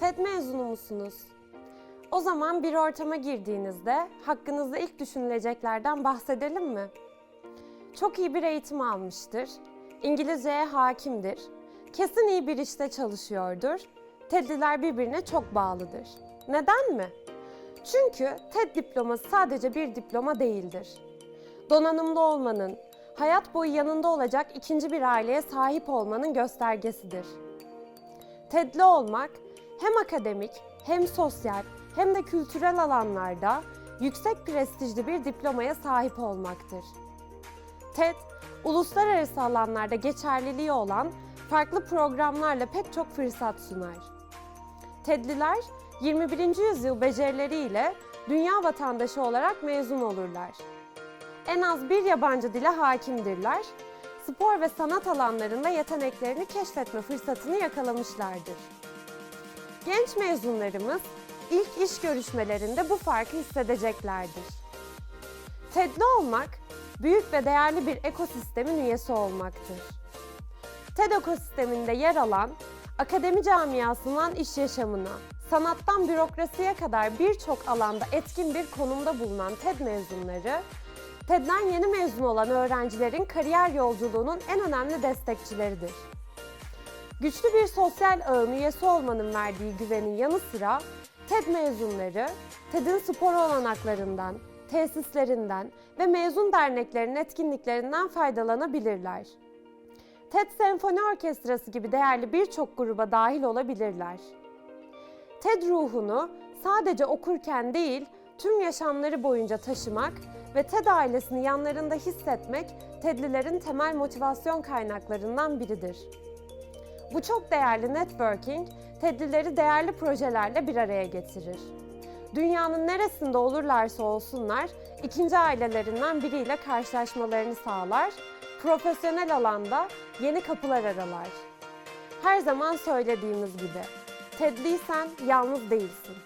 TED mezunu musunuz? O zaman bir ortama girdiğinizde hakkınızda ilk düşünüleceklerden bahsedelim mi? Çok iyi bir eğitim almıştır, İngilizceye hakimdir, kesin iyi bir işte çalışıyordur, TED'liler birbirine çok bağlıdır. Neden mi? Çünkü TED diploması sadece bir diploma değildir. Donanımlı olmanın, hayat boyu yanında olacak ikinci bir aileye sahip olmanın göstergesidir. TED'li olmak hem akademik hem sosyal hem de kültürel alanlarda yüksek prestijli bir diplomaya sahip olmaktır. TED, uluslararası alanlarda geçerliliği olan farklı programlarla pek çok fırsat sunar. TED'liler 21. yüzyıl becerileriyle dünya vatandaşı olarak mezun olurlar. En az bir yabancı dile hakimdirler. Spor ve sanat alanlarında yeteneklerini keşfetme fırsatını yakalamışlardır. Genç mezunlarımız ilk iş görüşmelerinde bu farkı hissedeceklerdir. TED'li olmak, büyük ve değerli bir ekosistemin üyesi olmaktır. TED ekosisteminde yer alan, akademi camiasından iş yaşamına, sanattan bürokrasiye kadar birçok alanda etkin bir konumda bulunan TED mezunları, TED'den yeni mezun olan öğrencilerin kariyer yolculuğunun en önemli destekçileridir. Güçlü bir sosyal ağın üyesi olmanın verdiği güvenin yanı sıra TED mezunları, TED'in spor olanaklarından, tesislerinden ve mezun derneklerinin etkinliklerinden faydalanabilirler. TED Senfoni Orkestrası gibi değerli birçok gruba dahil olabilirler. TED ruhunu sadece okurken değil, tüm yaşamları boyunca taşımak ve TED ailesini yanlarında hissetmek TED'lilerin temel motivasyon kaynaklarından biridir. Bu çok değerli networking, TED'lileri değerli projelerle bir araya getirir. Dünyanın neresinde olurlarsa olsunlar, ikinci ailelerinden biriyle karşılaşmalarını sağlar, profesyonel alanda yeni kapılar aralar. Her zaman söylediğimiz gibi, TED'liysen yalnız değilsin.